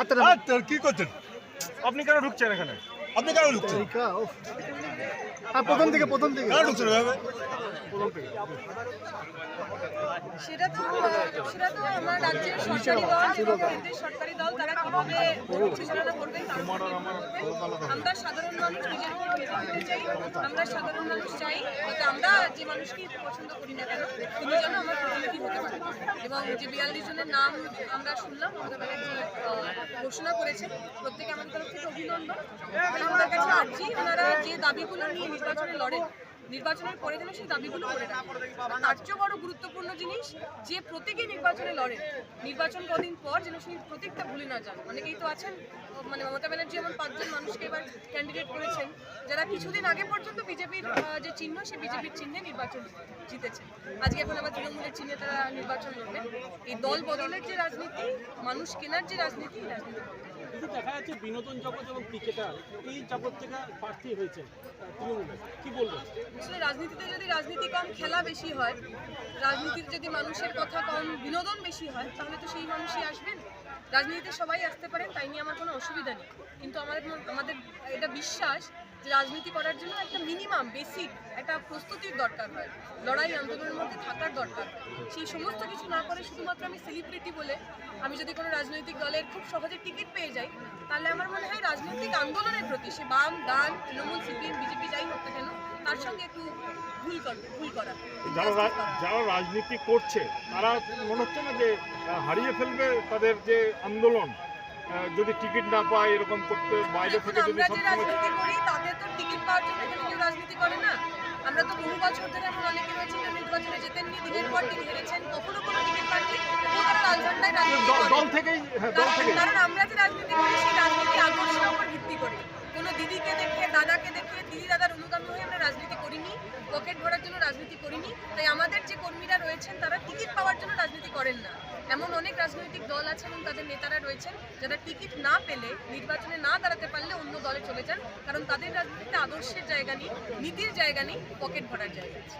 হাতে আর তোর কি করছেন? আপনি কেন ঢুকছেন এখানে? আপনি কেন ঢুকছেন? হ্যাঁ প্রথম থেকে প্রথম থেকে। কেন ঢুকছেন এভাবে? সেটা তো সেটা তো আমার রাজ্যের সরকারি দল কেন্দ্রের সরকারি দল তারা কীভাবে পরিচালনা করবেন তার উপর নির্ভর করবে। আমরা সাধারণ মানুষ নিজের উপর মেতে চাই আমরা সাধারণ মানুষ চাই যাতে আমরা যে মানুষকেই পছন্দ করি না কেন তিনি যেন আমার এবং যে বিয়াল্লিশ জনের নাম আমরা শুনলাম মমতা ব্যানার্জি ঘোষণা করেছেন, প্রত্যেকে আমাদের তরফ থেকে অভিনন্দন। ওনার কাছে আর্জি ওনারা যে দাবিগুলো নিয়ে নির্বাচনে লড়েন, নির্বাচনের পরে যেন সেই দাবিগুলো করে তার চেয়েও বড় গুরুত্বপূর্ণ জিনিস, যে প্রতীকে নির্বাচনে লড়ে নির্বাচন কদিন পর যেন সেই প্রতীকটা ভুলে না যান। অনেকেই তো আছেন মানে মমতা ব্যানার্জি এমন পাঁচজন মানুষকে এবার ক্যান্ডিডেট করেছেন, যারা কিছুদিন আগে পর্যন্ত বিজেপির যে চিহ্ন, সে বিজেপির চিহ্নে নির্বাচন জিতেছে। আজকে এখন আবার তৃণমূলের চিহ্নে তারা নির্বাচন লড়বেন এই দল বদলের যে রাজনীতি মানুষ কেনার যে রাজনীতি এই রাজনীতি কিন্তু দেখা যাচ্ছে বিনোদন জগৎ এবং ক্রিকেটার এই জগৎ থেকে প্রার্থী হয়েছে তৃণমূলে কি বলবেন? আসলে রাজনীতিতে যদি রাজনীতি কম খেলা বেশি হয় রাজনীতির যদি মানুষের কথা কম বিনোদন বেশি হয় তাহলে তো সেই মানুষই আসবেন। রাজনীতিতে সবাই আসতে পারেন তাই নিয়ে আমার কোনো অসুবিধা নেই। কিন্তু আমাদের আমাদের এটা বিশ্বাস যে রাজনীতি করার জন্য একটা মিনিমাম বেসিক একটা প্রস্তুতির দরকার হয়। লড়াই আন্দোলনের মধ্যে থাকার দরকার সেই সমস্ত কিছু না করে শুধুমাত্র আমি সেলিব্রিটি বলে আমি যদি কোনো রাজনৈতিক দলের খুব সহজে টিকিট পেয়ে যাই তাহলে আমার মনে হয় রাজনৈতিক আন্দোলনের প্রতি সে বাম ডান তৃণমূল সিপিএম বিজেপি যাই হোক কেন তার সঙ্গে একটু ভুল কর ভুল করা। যারা যারা রাজনীতি করছে তারা মনে হচ্ছে না যে হারিয়ে ফেলবে তাদের যে আন্দোলন যদি টিকিট না পায় এরকম করতে বাইরে থেকে যদি তাদের তো টিকিট পাওয়ার জন্য এখানে কেউ রাজনীতি করে না। আমরা তো বহু বছর ধরে এমন অনেকে রয়েছে যারা নির্বাচনে জেতেননি দিনের পর দিন হেরেছেন কখনো কোনো টিকিট পাননি তারা লাল রাজনীতি দল- থেকেই হ্যাঁ থেকেই। কারণ আমরা যে রাজনীতি করি সেই রাজনীতি আদর্শের উপর ভিত্তি করে। কোনো দিদিকে দেখে দাদাকে দেখে দিদি দাদার অনুগামী হয়ে আমরা রাজনীতি করিনি পকেট ভরার জন্য রাজনীতি করিনি। তাই আমাদের যে কর্মীরা রয়েছেন তারা টিকিট পাওয়ার জন্য রাজনীতি করেন না। এমন অনেক রাজনৈতিক দল আছে এবং তাদের নেতারা রয়েছেন যারা টিকিট না পেলে, নির্বাচনে না দাঁড়াতে পারলে অন্য দলে চলে যান। কারণ তাদের রাজনীতিতে আদর্শের জায়গা নেই, নীতির জায়গা নেই, পকেট ভরার জায়গা আছে।